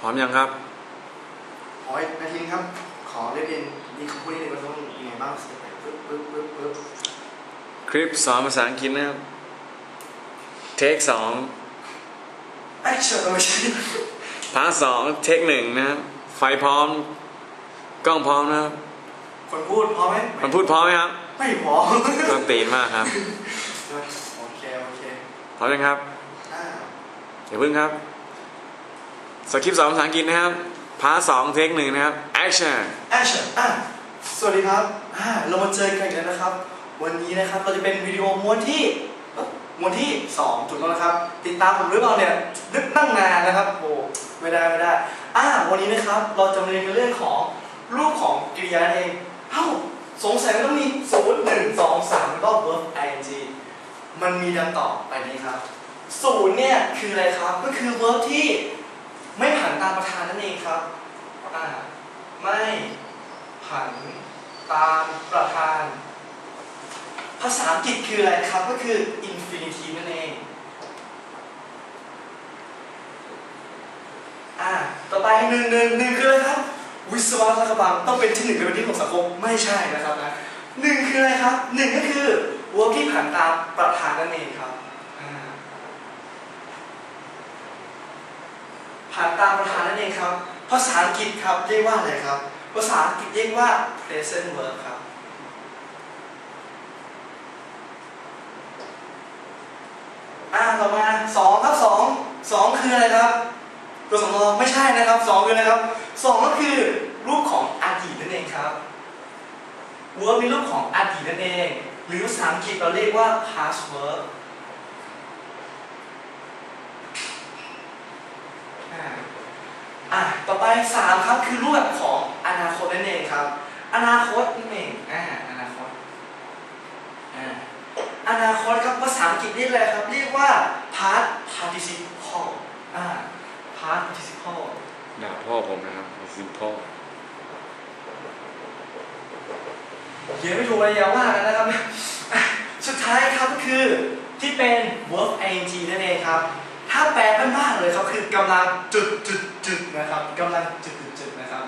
พร้อมยังครับขออีกนาทีนึงครับ ขอเรียนเรียนมีคำพูดนิดนึงว่าต้องยังไงบ้างสเต็ปไหนปึ๊บปึ๊บปึ๊บปึ๊บคลิปสอนภาษาอังกฤษนะครับ เทคสองไอ้เชิญไม่ใช่พาร์ทสองเทคหนึ่งนะครับ ไฟพร้อม กล้องพร้อมนะครับคนพูดพอไหมมันพูดพร้อมไหมครับไม่พอต้องตีนมากครับ โอเคโอเคพร้อมยังครับ อ่าอย่าพึ่งครับ สคริปต์สอนภาษาอังกฤษนะครับพาร์ทสองเทคหนึ่งนะครับ action แอคชั่นอะสวัสดีครับอ่าเรามาเจอกันอีกแล้วนะครับ วันนี้นะครับเราจะเป็นวิดีโอม้วนที่เอ้อม้วนที่สองถูกต้องนะครับ ติดตามผมหรือเปล่าเนี่ยนึกตั้งนานนะครับโอ้ไม่ได้ไม่ได้อ่าวันนี้นะครับเราจะมาเรียนกันเรื่องของรูปของกริยานั่นเองเอ้าสงสัยมันต้องมีศูนย์หนึ่งสองสามแล้วก็ verb ing มันมีดังต่อไปนี้ครับศูนย์เนี่ยคืออะไรครับก็คือ verb ที่ ไม่ผ่านตามประธานนั่นเองครับอ่าไม่ผันตามประธาน ภาษาอังกฤษคืออะไรครับ ก็คือ infinitive นั่นเองอ่าต่อไปหนึ่งหนึ่งหนึ่งคืออะไรครับ วิศวะรัฐบังต้องเป็นที่หนึ่งในวันที่ของสังคมไม่ใช่นะครับนะหนึ่งคืออะไรครับหนึ่งก็คือ verb ที่ผ่านตามประธานนั่นเองครับอ่า ผ่านตามประธานนั่นเองครับ ภาษาอังกฤษครับเรียกว่าอะไรครับ ภาษาอังกฤษเรียกว่า present verb ครับ อ่าต่อมาสองครับสองสองคืออะไรครับ ตัวสำรองไม่ใช่นะครับสองคืออะไรครับสองก็คือรูปของอดีตนั่นเองครับเวิร์มีรูปของอดีตนั่นเอง หรือภาษาอังกฤษเราเรียกว่า past verb อ่า อะต่อไปสามครับคือรูปแบบของอนาคตนั่นเองครับ อนาคตนั่นเองอ่าอนาคตอ่าอนาคตครับภาษาอังกฤษเรียกอะไรครับ เรียกว่า past participle อ่า past participle ด่าพ่อผมนะครับ simple เขียนไม่ถูกเลยอย่าว่ากันนะครับอะสุดท้ายครับก็คือที่เป็น verb ing นั่นเองครับ ถ้าแปลบ้านๆเลยครับคือกำลังจุดจุด จุดนะครับกำลังจุดจุดจุดนะครับ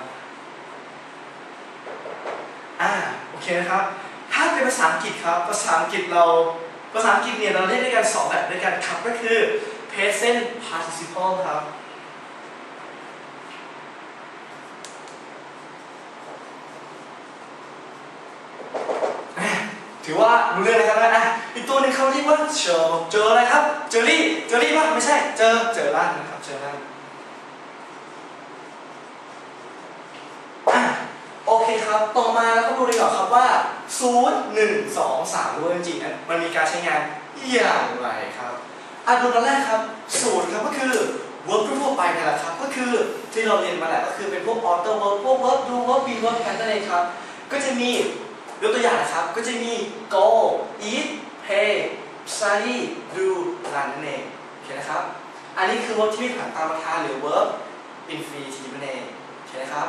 อ่าโอเคนะครับ ถ้าเป็นภาษาอังกฤษครับ ภาษาอังกฤษเราภาษาอังกฤษเนี่ยเราเรียกด้วยกันสองแบบด้วยกันครับก็คือ present participle ครับ ถือว่ารู้เรื่องนะครับนะอะอีกตัวนึงเขาเรียกว่าเจอเจออะไรครับ เจอรี่ เจอรี่ป่ะไม่ใช่ เจอ เจอร่างนะครับ เจอร่างอะ โอเคครับ ต่อมาแล้วก็ดูดีกว่าครับว่า 0 1 2 3ด้วยจริงๆนะมันมีการใช้งานอย่างไรครับอะดูตอนแรกครับ ศูนย์ครับก็คือ verb ทั่วไปนั่นแหละครับ ก็คือที่เราเรียนมาแหละก็คือเป็นพวก auto verb พวก verb do verb be verb กันนั่นเองครับ ก็จะมียกตัวอย่างนะครับ ก็จะมี go eat play study do run นั่นเองโอเคนะครับ อันนี้คือ verb ที่มีผ่านตามประธานหรือ verb infinitive นั่นเองโอเคนะครับ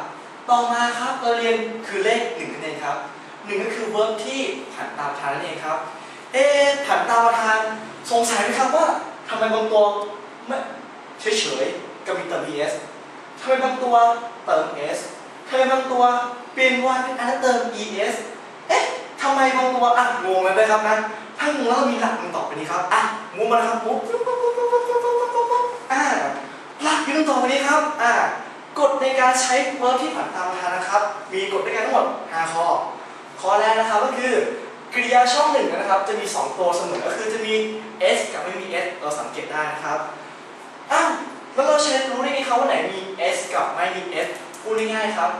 ต่อมาครับเราเรียนคือเลขหนึ่งครับหนึ่งก็คือ verb ที่ผันตามประธานนั่นเองครับ เอ๊ผันตามประธานสงสัยไหมครับว่าทำไมบางตัวไม่เฉยๆกับมีเติม es ทำไมบางตัวเติม s ทำไมบางตัวเปลี่ยนวันเป็นอันเติม es เอ๊ะทำไมบางตัวอะงงเลยนะครับนะถ้างงแล้วมีหลักมันต่อไปนี้ครับอะงงมาแล้วครับปุ๊บอะหลักมีต้องต่อไปนี้ครับอะ กฎในการใช้ verb ที่ผ่านตามประธานะครับ มีกฎด้วยกันทั้งหมด5ข้อ ข้อแรกนะครับก็คือกริยาช่องหนึ่งนะครับ จะมี 2 ตัวเสมอ ก็คือจะมี s กับไม่มี s เราสังเกตได้นะครับ อ้าวแล้วเราจะรู้ได้ไงครับว่าไหนมี s กับไม่มี s พูดง่ายๆครับ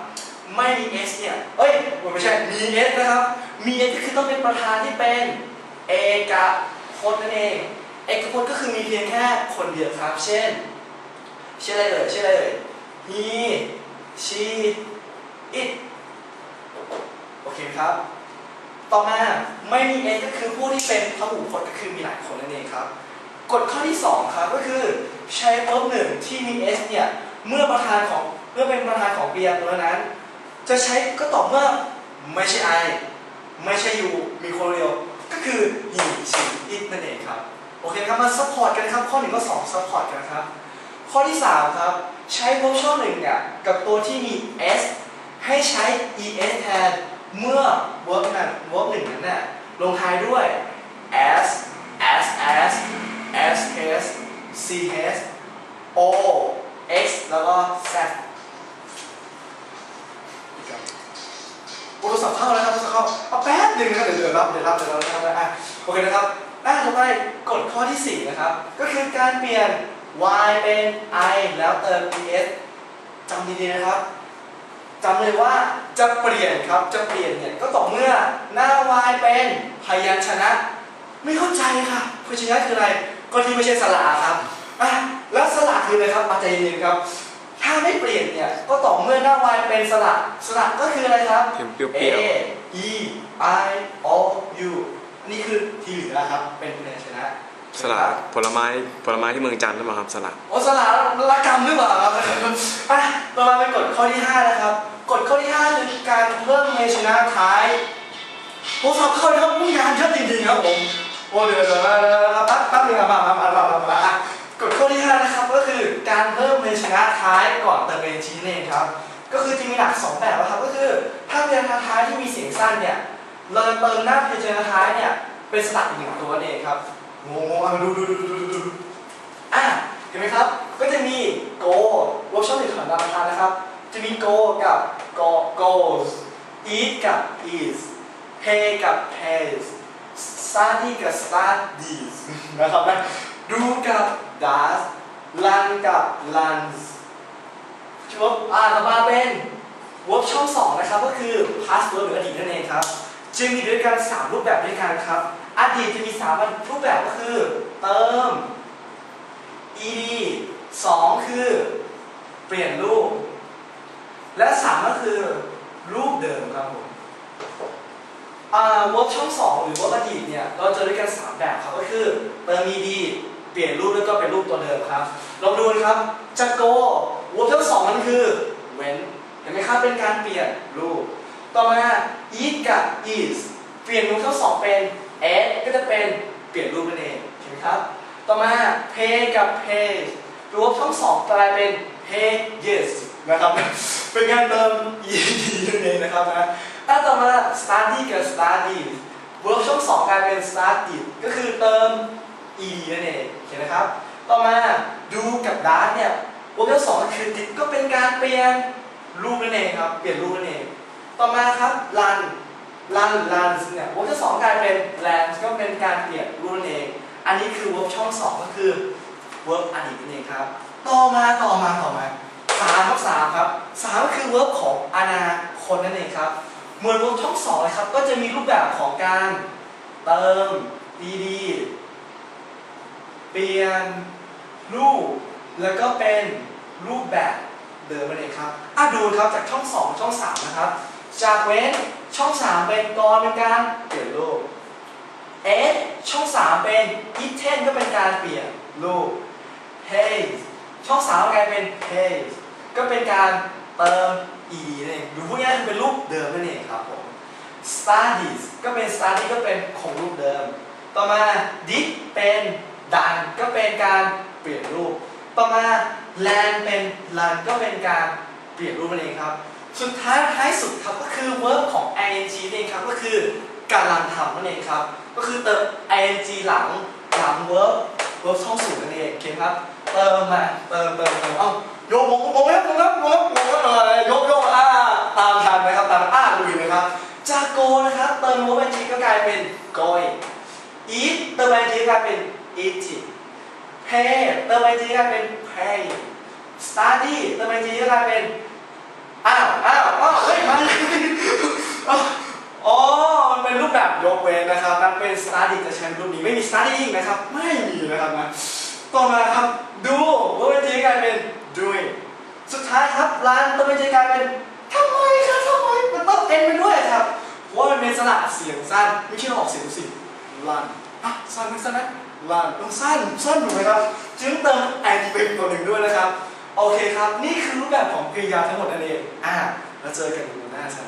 ไม่มี s เนี่ย เอ้ยไม่ใช่ มี s นะครับ มี s ก็คือต้องเป็นประธานที่เป็นเอกพจน์นั่นเอง เอกพจน์ก็คือมีเพียงแค่คนเดียวครับ เช่น เช่นอะไรเอ่ยเช่นอะไรเอ่ย he she it โอเคครับ ต่อมาไม่มี s ก็คือผู้ที่เป็นพหูพจน์ก็คือมีหลายคนนั่นเองครับ กฎข้อที่ 2 ครับก็คือใช้ verb หนึ่งที่มี s เนี่ยเมื่อประธานของเมื่อเป็นประธานของกริยาตัวนั้น จะใช้ก็ต่อเมื่อไม่ใช่ I ไม่ใช่ you มีคนเดียวก็คือ he she it นั่นเองครับ โอเคครับมาซัพพอร์ตกันครับ ข้อหนึ่งข้อสองซัพพอร์ตกันครับ ข้อที่ 3 ครับ ใช้ verb ช่องหนึ่งเนี่ยกับตัวที่มี s ให้ใช้ es แทนเมื่อ verb นั้น verb หนึ่งนั้นน่ะลงท้ายด้วย s s s s s c s o x แล้วก็ z โทรศัพท์เข้าแล้วครับโทรศัพท์เข้าเอาแป๊บหนึ่งนะครับเดี๋ยวเดี๋ยวรับเดี๋ยวรับเดี๋ยวรับเดี๋ยวรับอะโอเคนะครับอะต่อไปกฎข้อที่ 4 นะครับ ก็คือการเปลี่ยน y เป็น i แล้วเติม es จำดีๆนะครับจำเลยว่าจะเปลี่ยนครับจะเปลี่ยนเนี่ยก็ต่อเมื่อหน้า y เป็นพยัญชนะ ไม่เข้าใจค่ะพยัญชนะคืออะไรก็ที่ไม่ใช่สระครับอะแล้วสระคืออะไรครับอาจารย์เย็นครับ ถ้าไม่เปลี่ยนเนี่ยก็ต่อเมื่อหน้า y เป็นสระสระก็คืออะไรครับเค็มเปรี้ยว A E I O U นี่คือที่เหลือครับเป็นพยัญชนะๆ สลัดผลไม้ผลไม้ที่เมืองจันทร์หรือเปล่าครับสลัดโอ้สลาละกรรมหรือเปล่าครับอะต่อมาเป็นกฎข้อที่5นะครับกฎข้อที่5คือการเพิ่มพยัญชนะท้ายโทรศัพท์เข้ายครับมุ่งงานเยอะจริงๆครับผมโอ้เดี๋ยวเดี๋ยวเดี๋ยวเดี๋ยวแป๊บแป๊บนึงอะมามามามามามาอะกฎข้อที่5นะครับก็คือการเพิ่มพยัญชนะท้ายก่อนเติมพยัญชนะนั่นเองครับก็คือจะมีหลักสองแบบนะครับก็คือถ้าพยัญชนะท้ายที่มีเสียงสั้นเนี่ยเราเติมหน้าพยัญชนะท้ายเนี่ยเป็นสระอีกหนึ่งตัวนั่นเองครับ งงงๆอะดูดูดูดูดูดูอะเห็นไหมครับ ก็จะมี go เร์กช็อปหนึ่งของดาวอังคารนะครับ จะมี go กับ go goes eat กับ eats pay กับ pays study กับ studies นะครับนะดูกับ does run กับ runs จบอ่าต่อมาเป็น verb ช่องสองนะครับ ก็คือ past verb หรืออดีตนั่นเองครับจึงมีด้วยกันสามรูปแบบด้วยกันครับ อดีตจะมีสามรูปแบบก็คือ เติม ed สองคือ เปลี่ยนรูป และสามก็คือ รูปเดิมครับผมอ่า verb ช่องสองหรือ verb อดีตเนี่ยเราเจอด้วยกันสามแบบครับก็คือ เติม ed เปลี่ยนรูปแล้วก็เป็นรูปตัวเดิมครับลองดูนะครับจะ go verb ช่องสองมันคือเว้นเห็นไหมครับเป็นการเปลี่ยนรูป ต่อมา eat กับ is เปลี่ยนรูปทั้งสองเป็น s ก็จะเป็นเปลี่ยนรูปนั่นเองใช่ไหมครับ ต่อมา pay กับ pay รวมทั้งสองกลายเป็น pay yes นะครับ เป็นการเติม ed นั่นเองนะครับนะถ้าต่อมา study กับ study เวิร์กช่องสองกลายเป็น study ก็คือเติม e นั่นเองเห็นไหมครับ ต่อมาดูกับ dart เนี่ยเวิร์กช่องสองก็คือ did ก็เป็นการเปลี่ยนรูปนั่นเองครับ เปลี่ยนรูปนั่นเอง ต่อมาครับ run run runs เนี่ยเวิร์กช่สองกลายเป็น lands ก็เป็นการเปลี่ยนรูปนั่นเอง อันนี้คือ verb ช่องสองก็คือ verb อดีตนั่นเองครับ ต่อมาต่อมาต่อมาสามครับสามครับสามก็คือ verb ของอนาคตนั่นเองครับ เหมือน verb ช่องสองเลยครับ ก็จะมีรูปแบบของการเติม ed เปลี่ยนรูป แล้วก็เป็นรูปแบบเดิมนั่นเองครับอะดูครับจากช่องสองช่องสามนะครับ จากเว้น ช่องสามเป็นกรเป็นการเปลี่ยนรูปเอสช่องสามเป็นอีเทนก็เป็นการเปลี่ยนรูป Haze ช่องสามกลายเป็น Haze ก็เป็นการเติม e นั่นเองหรือพูดง่ายๆคือเป็นรูปเดิมนั่นเองครับผม studies ก็เป็น study ก็เป็นคงรูปเดิม ต่อมา did เป็นดันก็เป็นการเปลี่ยนรูป ต่อมา land เป็น run ก็เป็นการเปลี่ยนรูปนั่นเองครับ สุดท้ายท้ายสุดครับก็คือ verb ของ ing นั่นเองครับก็คือการลังทำนั่นเองครับ ก็คือเติม ing หลังหลัง verb verb ช่องสูงนั่นเองโอเคครับเติมมาเติมเติมเติมเอ้าโยกงงงงครับงงครับงงครับงงครับอะไรยกโยกอ่าตามทันไหมครับตามอ่าลุยนะครับ จาก go นะครับเติม verb ing ก็กลายเป็น going eat เติม ing กลายเป็น eating pay เติม ing กลายเป็น paying study เติม ing กลายเป็น อ้าวอ้าวเฮ้ยมาอ๋อ มันเป็นรูปแบบยกเว้นนะครับมันเป็น study จะใช้รูปนี้ไม่มี studying นะครับ ไม่มีนะครับนะ ต่อมาครับ do ว่าเป็นจีกลายเป็น doing สุดท้ายครับ run ต้องเป็นจีกลายเป็นทำไมครับทำไมมันต้องเอ็นไปด้วยครับเพราะมันเป็นสระเสียงสั้นไม่ใช่ออกเสียงสิ run อะสั้นไหมสั้นไหม run ต้องสั้นสั้นถูกไหมครับจึงเติม and เป็นตัวหนึ่งด้วยนะครับ โอเคครับ นี่คือรูปแบบของกริยาทั้งหมดนั่นเอง อ่า แล้วเจอกันในวันหน้าครับ